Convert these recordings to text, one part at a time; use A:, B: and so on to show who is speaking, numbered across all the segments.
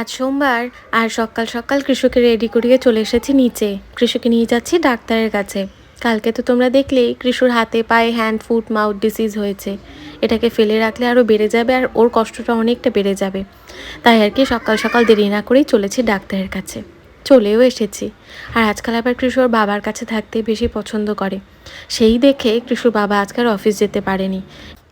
A: আজ সোমবার আর সকাল সকাল কৃষকে রেডি করিয়ে চলে এসেছি নিচে। কৃষকে নিয়ে যাচ্ছি ডাক্তারের কাছে। কালকে তো তোমরা দেখলেই কৃষুর হাতে, পায়ে হ্যান্ড ফুট মাউথ ডিসিজ হয়েছে। এটাকে ফেলে রাখলে আরও বেড়ে যাবে আর ওর কষ্টটা অনেকটা বেড়ে যাবে। তাই আর কি সকাল সকাল দেরি না করেই চলেছি ডাক্তারের কাছে। চলেও এসেছি। আর আজকাল আবার কৃষু ওর বাবার কাছে থাকতে বেশি পছন্দ করে। সেই দেখে কৃষুর বাবা আজকাল অফিস যেতে পারেনি।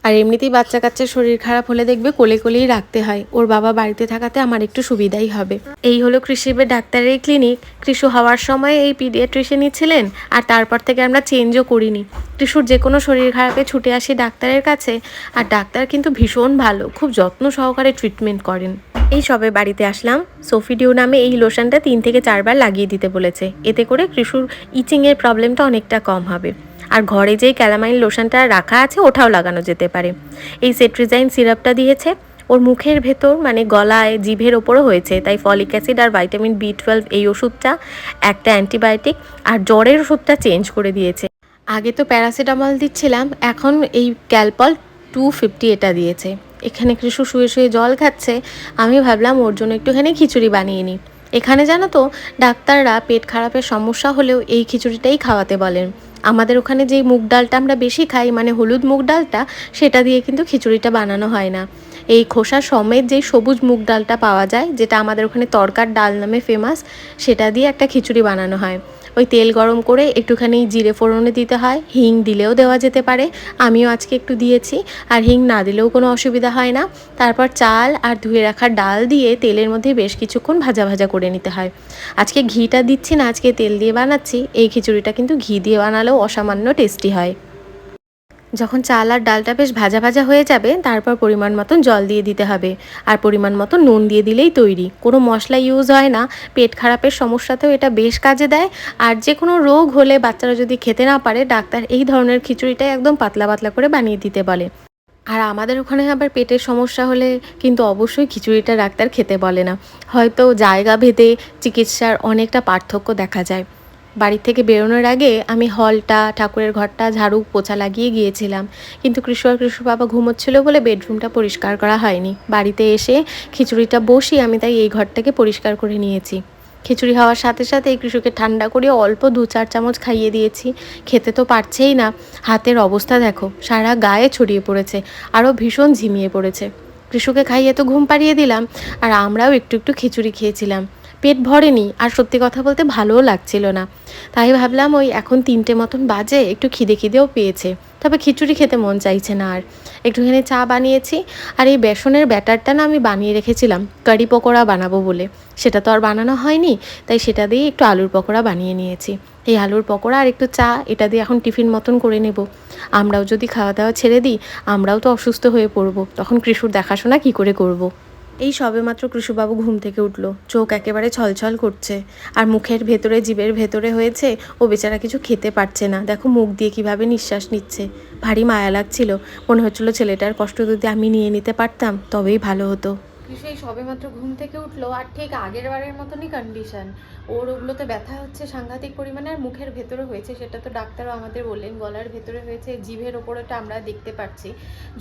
A: আর এমনিতেই বাচ্চা কাচ্চার শরীর খারাপ হলে দেখবে কোলে কোলেই রাখতে হয়। ওর বাবা বাড়িতে থাকাতে আমার একটু সুবিধাই হবে। এই হলো কৃষিবের ডাক্তারের ক্লিনিক। কৃষু হওয়ার সময় এই পিডিয়াট্রিশিয়ানই ছিলেন আর তারপর থেকে আমরা চেঞ্জও করিনি। কৃষুর যে কোনো শরীর খারাপে ছুটে আসি ডাক্তারের কাছে আর ডাক্তার কিন্তু ভীষণ ভালো, খুব যত্ন সহকারে ট্রিটমেন্ট করেন। এই সবে বাড়িতে আসলাম। সোফিডিও নামে এই লোশনটা তিন থেকে চারবার লাগিয়ে দিতে বলেছে। এতে করে কৃষুর ইচিংয়ের প্রবলেমটা অনেকটা কম হবে। আর ঘরে যেই ক্যালামাইন লোশনটা রাখা আছে, ওটাও লাগানো যেতে পারে। এই সেট্রিজাইন সিরাপটা দিয়েছে। ওর মুখের ভেতর মানে গলায়, জিভের ওপরও হয়েছে। তাই ফলিক অ্যাসিড আর ভাইটামিন বি টুয়েলভ এই ওষুধটা একটা অ্যান্টিবায়োটিক আর জ্বরের ওষুধটা চেঞ্জ করে দিয়েছে। আগে তো প্যারাসিটামল দিচ্ছিলাম, এখন এই ক্যালপল টু ফিফটি এটা দিয়েছে। এখানে কৃষু শুয়ে শুয়ে জল খাচ্ছে। আমি ভাবলাম ওর জন্য একটুখানি খিচুড়ি বানিয়ে নিই। এখানে জানো তো, ডাক্তাররা পেট খারাপের সমস্যা হলেও এই খিচুড়িটাই খাওয়াতে বলেন। আমাদের ওখানে যেই মুগ ডালটা আমরা বেশি খাই মানে হলুদ মুগ ডালটা, সেটা দিয়ে কিন্তু খিচুড়িটা বানানো হয় না। এই খোসা সমেত যেই সবুজ মুগ ডালটা পাওয়া যায়, যেটা আমাদের ওখানে তরকার ডাল নামে ফেমাস সেটা দিয়ে একটা খিচুড়ি বানানো হয়। ওই তেল গরম করে একটুখানি জিরে ফোড়নে দিতে হয়, হিং দিলেও দেওয়া যেতে পারে, আমিও আজকে একটু দিয়েছি, আর হিং না দিলেও কোনো অসুবিধা হয় না। তারপর চাল আর ধুয়ে রাখা ডাল দিয়ে তেলের মধ্যে বেশ কিছুক্ষণ ভাজা ভাজা করে নিতে হয়। আজকে ঘিটা দিচ্ছি না, আজকে তেল দিয়ে বানাচ্ছি, এই খিচুড়িটা কিন্তু ঘি দিয়ে বানালেও অসামান্য টেস্টি হয়। যখন চাল আর ডালটা বেশ ভাজা ভাজা হয়ে যাবে, তারপর পরিমাণ মতন জল দিয়ে দিতে হবে। আর পরিমাণ মতো নুন দিয়ে দিলেই তৈরি। কোনো মশলা ইউজ হয় না। পেট খারাপের সমস্যাতেও এটা বেশ কাজে দেয়। আর যে কোনো রোগ হলে বাচ্চারা যদি খেতে না পারে, ডাক্তার এই ধরনের খিচুড়িটাই একদম পাতলা পাতলা করে বানিয়ে দিতে বলে। আর আমাদের ওখানে আবার পেটের সমস্যা হলে কিন্তু অবশ্যই খিচুড়িটা ডাক্তার খেতে বলে না। হয়তো জায়গা ভেদে চিকিৎসার অনেকটা পার্থক্য দেখা যায়। বাড়ি থেকে বেরোনোর আগে আমি হলটা, ঠাকুরের ঘরটা, ঝাড়ু, পোছা লাগিয়ে গিয়েছিলাম। কিন্তু কৃষ্ণ আর কৃষ্ণ বাবা ঘুমোচ্ছিল বলে বেডরুমটা পরিষ্কার করা হয়নি। বাড়িতে এসে খিচুড়িটা বসি আমি তাই এই ঘরটাকে পরিষ্কার করে নিয়েছি। খিচুড়ি হওয়ার সাথে সাথে এই কৃষকে ঠান্ডা করে অল্প দু চার চামচ খাইয়ে দিয়েছি। খেতে তো পারছেই না। হাতের অবস্থা দেখো, সারা গায়ে ছড়িয়ে পড়েছে আরও ভীষণ ঝিমিয়ে পড়েছে। কৃষকে খাইয়ে তো ঘুম পাড়িয়ে দিলাম, আর আমরাও একটু একটু খিচুড়ি খেয়েছিলাম। পেট ভরেনি আর সত্যি কথা বলতে ভালোও লাগছিল না। তাই ভাবলাম ওই এখন তিনটে মতন বাজে, একটু খিদে খিদেও পেয়েছে। তবে খিচুড়ি খেতে মন চাইছে না আর। একটুখানি চা বানিয়েছি আর এই বেসনের ব্যাটারটা না আমি বানিয়ে রেখেছিলাম, কারি পকোড়া বানাবো বলে। সেটা তো আর বানানো হয়নি, তাই সেটা দিয়ে একটু আলুর পকোড়া বানিয়ে নিয়েছি। এই আলুর পকোড়া আর একটু চা, এটা দিয়ে এখন টিফিন মতন করে নেব। আমরাও যদি খাওয়া দাওয়া ছেড়ে দিই, আমরাও তো অসুস্থ হয়ে পড়ব। তখন কৃষুর দেখাশোনা কি করে করব। এই সবেমাত্র কৃষুবাবু ঘুম থেকে উঠল। চোখ একেবারে ছলছল করছে। আর মুখের ভেতরে জীবের ভেতরে হয়েছে, ও বেচারা কিছু খেতে পারছে না। দেখো মুখ দিয়ে কীভাবে নিঃশ্বাস নিচ্ছে। ভারী মায়া লাগছিল। মনে হচ্ছিল ছেলেটার কষ্ট যদি আমি নিয়ে নিতে পারতাম, তবেই ভালো হতো। সেই সবেমাত্র ঘুম থেকে উঠল? আর ঠিক আগের বারের মতনই কন্ডিশন ওর ওগুলোতে ব্যথা হচ্ছে সাংঘাতিক পরিমাণে আর মুখের ভেতরে হয়েছে, সেটা তো ডাক্তারও আমাদের বললেন। গলার ভেতরে হয়েছে, জিভের ওপরেটা আমরা দেখতে পাচ্ছি।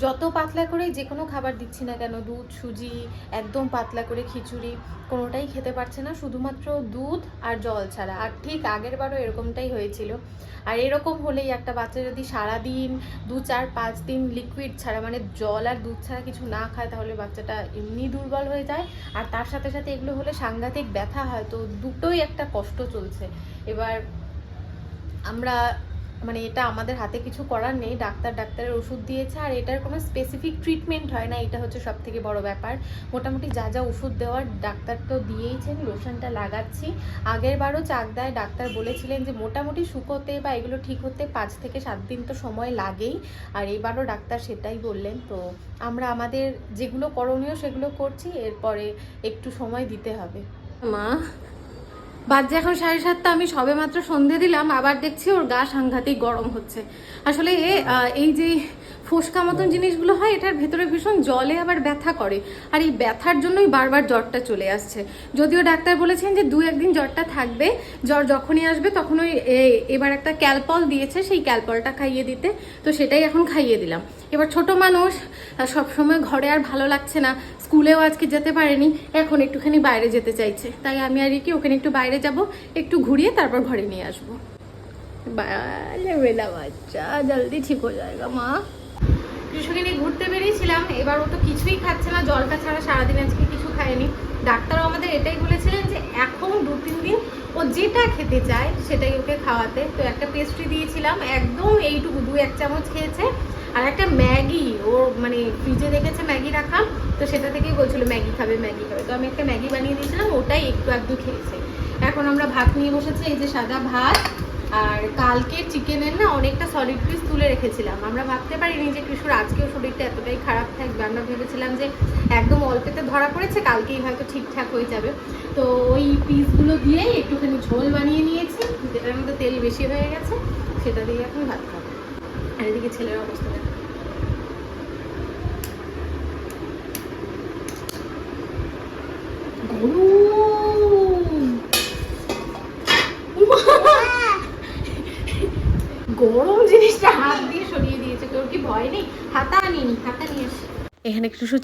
A: যত পাতলা করে যে কোনো খাবার দিচ্ছি না কেন, দুধ, সুজি, একদম পাতলা করে খিচুড়ি, কোনোটাই খেতে পারছে না, শুধুমাত্র দুধ আর জল ছাড়া। আর ঠিক আগের বারও এরকমটাই হয়েছিল। আর এরকম হলেই একটা বাচ্চা যদি সারাদিন দু চার পাঁচ দিন লিকুইড ছাড়া মানে জল আর দুধ ছাড়া কিছু না খায়, তাহলে বাচ্চাটা এমনি দুর্বল হয়ে যায়। আর তার সাথে সাথে এগুলো হলে সাংঘাতিক ব্যথা হয়। তো দুটোই একটা কষ্ট চলছে। এবার আমরা মানে এটা আমাদের হাতে কিছু করার নেই, ডাক্তার ডাক্তারের ওষুধ দিয়েছে আর এটার কোনো স্পেসিফিক ট্রিটমেন্ট হয় না, এটা হচ্ছে সব থেকে বড় ব্যাপার। মোটামুটি যা যা ওষুধ দেওয়ার ডাক্তার তো দিয়েইছেন লোশনটা লাগাচ্ছি। আগের বারও চাকদায় ডাক্তার বলেছিলেন যে মোটামুটি শুকোতে বা এগুলো ঠিক হতে পাঁচ থেকে সাত দিন তো সময় লাগেই আর এবারও ডাক্তার সেটাই বললেন। তো আমরা আমাদের যেগুলো করণীয় সেগুলো করছি, এরপরে একটু সময় দিতে হবে। মা বাজে এখন সাড়ে সাতটা, আমি সবে মাত্র সন্ধে দিলাম, আবার দেখছি ওর গা সাংঘাতিক গরম হচ্ছে। আসলে এই যে ফোসকা মতন জিনিসগুলো হয়, এটার ভেতরে ভীষণ জলে আবার ব্যথা করে। আর এই ব্যথার জন্যই বারবার জ্বরটা চলে আসছে। যদিও ডাক্তার বলেছেন যে দু একদিন জ্বরটা থাকবে, জ্বর যখনই আসবে তখন ওই এবার একটা ক্যালপল দিয়েছে, সেই ক্যালপলটা খাইয়ে দিতে। তো সেটাই এখন খাইয়ে দিলাম। এবার ছোট মানুষ সব সময় ঘরে আর ভালো লাগছে না। স্কুলেও আজকে যেতে পারেনি এখন একটুখানি বাইরে যেতে চাইছে। তাই আমি আর কি ওখানে একটু বাইরে যাব একটু ঘুরিয়ে তারপর ঘরে নিয়ে আসব। বালে বেলা বাচ্চা জলদি ঠিক হয়ে মা। ঘুরতে বেরিয়েছিলাম এবার ও তো কিছুই খাচ্ছে না জলটা ছাড়া সারাদিন আজকে কিছু খায়নি। ডাক্তারও আমাদের এটাই বলেছিলেন যে এখন দু তিন দিন ও যেটা খেতে চায় সেটাই ওকে খাওয়াতে। তো একটা পেস্ট্রি দিয়েছিলাম একদম এইটুকু দু এক চামচ খেয়েছে। আর একটা ম্যাগি ও মানে ফ্রিজে রেখেছে ম্যাগি রাখা, তো সেটা থেকেই বলছিল, ম্যাগি খাবে ম্যাগি খাবে। তো আমি একটা ম্যাগি বানিয়ে দিয়েছিলাম, ওটাই একটু একটু খেয়েছে। এখন আমরা ভাত নিয়ে বসেছি, এই যে সাদা ভাত, আর কালকে চিকেনের না অনেকটা সলিড পিস তুলে রেখেছিলাম। আমরা ভাবতে পারিনি যে কৃষ্ণর আজকেও শরীরটা এতটাই খারাপ থাকবে। আমরা ভেবেছিলাম যে একদম অল্পেতে ধরা পড়েছে, কালকেই হয়তো ঠিকঠাক হয়ে যাবে। তো ওই পিসগুলো দিয়েই একটুখানি ঝোল বানিয়ে নিয়েছি, যেটার মধ্যে তেল বেশি হয়ে গেছে, সেটা দিয়ে এখন ভাত খাব। আর এদিকে ছেলের অবস্থা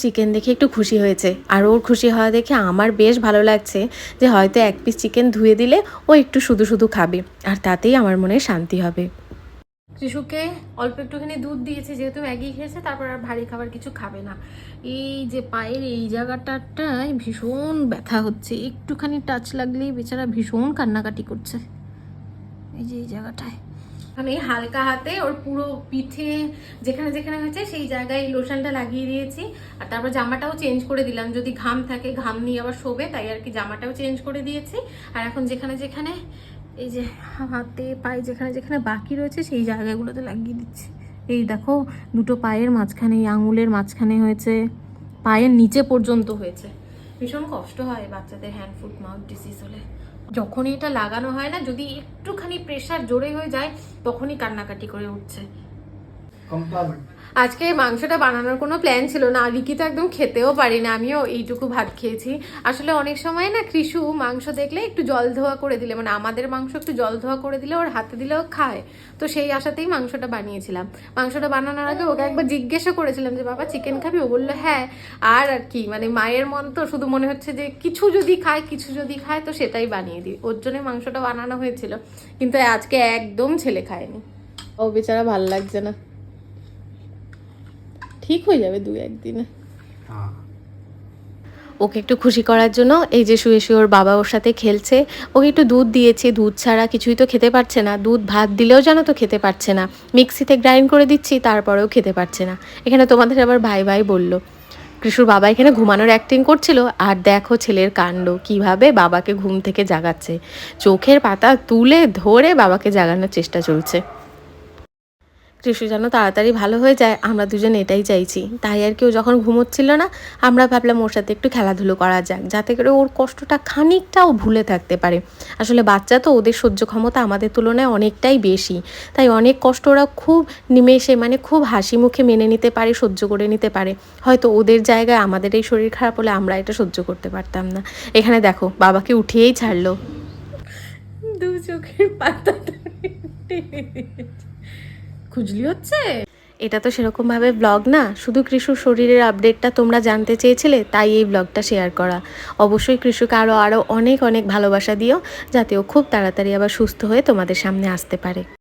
B: চিকেন দেখে একটু খুশি হয়েছে, আর ওর খুশি হওয়া দেখে আমার বেশ ভালো লাগছে যে হয়তো এক পিস চিকেন ধুয়ে দিলে ও একটু শুধু শুধু খাবে, আর তাতেই আমার মনে শান্তি হবে।
A: শিশুকে অল্প একটুখানি দুধ দিয়েছে, যেহেতু ম্যাগি খেয়েছে, তারপর আর ভারী খাবার কিছু খাবে না। এই যে পায়ের এই জায়গাটাটায় ভীষণ ব্যথা হচ্ছে। একটুখানি টাচ লাগলেই বেচারা ভীষণ কান্নাকাটি করছে। এই যে এই জায়গাটায়। আমি হালকা হাতে ওর পুরো পিঠে যেখানে যেখানে হয়েছে, সেই জায়গায় লোশনটা লাগিয়ে দিয়েছি। আর তারপর জামাটাও চেঞ্জ করে দিলাম। যদি ঘাম থাকে, ঘাম নিয়ে আবার শোবে, তাই আর কি জামাটাও চেঞ্জ করে দিয়েছি। আর এখন যেখানে যেখানে এই যে হাতে পায়ে যেখানে যেখানে বাকি রয়েছে সেই জায়গাগুলোতে লাগিয়ে দিচ্ছি। এই দেখো, দুটো পায়ের মাঝখানে, এই আঙুলের মাঝখানে হয়েছে, পায়ের নিচে পর্যন্ত হয়েছে। ভীষণ কষ্ট হয় বাচ্চাদের হ্যান্ড ফুট মাউথ ডিসিজ হলে। যখনই এটা লাগানো হয় না, যদি একটুখানি প্রেশার জোরে হয়ে যায়, তখনই কান্নাকাটি করে উঠছে। আজকে মাংসটা বানানোর কোনো প্ল্যান ছিল না রিকি তো একদম খেতেও পারি না আমিও এইটুকু ভাত খেয়েছি। আসলে অনেক সময় না কৃষু মাংস দেখলে একটু জল ধোয়া করে দিলে মানে আমাদের মাংস একটু জল ধোয়া করে দিলে ওর হাতে দিলেও খায়। তো সেই আশাতেই মাংসটা বানিয়েছিলাম। মাংসটা বানানোর আগে ওকে একবার জিজ্ঞাসা করেছিলাম যে বাবা চিকেন খাবি? ও বলল হ্যাঁ। আর আর কি মানে মায়ের মন তো শুধু মনে হচ্ছে যে কিছু যদি খায় কিছু যদি খায় তো সেটাই বানিয়ে দিই। ওর জন্য মাংসটা বানানো হয়েছিল কিন্তু আজকে একদম ছেলে খায়নি। ও বেচারা ভালো লাগছে না। ঠিক হয়ে যাবে দু একদিনে
C: হ্যাঁ।
B: ওকে একটু খুশি করার জন্য এই যে শুয়ে শুয়ে ওর বাবা ওর সাথে খেলছে ওকে একটু দুধ দিয়েছি দুধ ছাড়া কিছুই তো খেতে পারছে না। দুধ ভাত দিলেও যেন তো খেতে পারছে না। মিক্সিতে গ্রাইন্ড করে দিচ্ছি তারপরেও খেতে পারছে না। এখানে তোমাদের আবার ভাই ভাই বলল কৃষুর বাবা এখানে ঘুমানোর অ্যাক্টিং করছিল আর দেখো ছেলের কাণ্ড কীভাবে বাবাকে ঘুম থেকে জাগাচ্ছে। চোখের পাতা তুলে ধরে বাবাকে জাগানোর চেষ্টা চলছে। কৃষি যেন তাড়াতাড়ি ভালো হয়ে যায়, আমরা দুজন এটাই চাইছি। তাই আর কেউ যখন ঘুমোচ্ছিল না, আমরা ভাবলাম ওর সাথে একটু খেলাধুলো করা যাক, যাতে করে ওর কষ্টটা খানিকটাও ভুলে থাকতে পারে। আসলে বাচ্চা তো ওদের সহ্য ক্ষমতা আমাদের তুলনায় অনেকটাই বেশি। তাই অনেক কষ্ট ওরা খুব নিমেষে মানে খুব হাসি মুখে মেনে নিতে পারে, সহ্য করে নিতে পারে। হয়তো ওদের জায়গায় আমাদের এই শরীর খারাপ হলে আমরা এটা সহ্য করতে পারতাম না। এখানে দেখো, বাবাকে উঠিয়েই ছাড়লো।
A: দু চোখের পাতা খুজলি হচ্ছে?
B: এটা তো সেরকমভাবে ব্লগ না, শুধু কৃষুর শরীরের আপডেটটা তোমরা জানতে চেয়েছিলে, তাই এই ব্লগটা শেয়ার করা। অবশ্যই কৃষুকে আরও আরও অনেক অনেক ভালোবাসা দিও, যাতে ও খুব তাড়াতাড়ি আবার সুস্থ হয়ে তোমাদের সামনে আসতে পারে।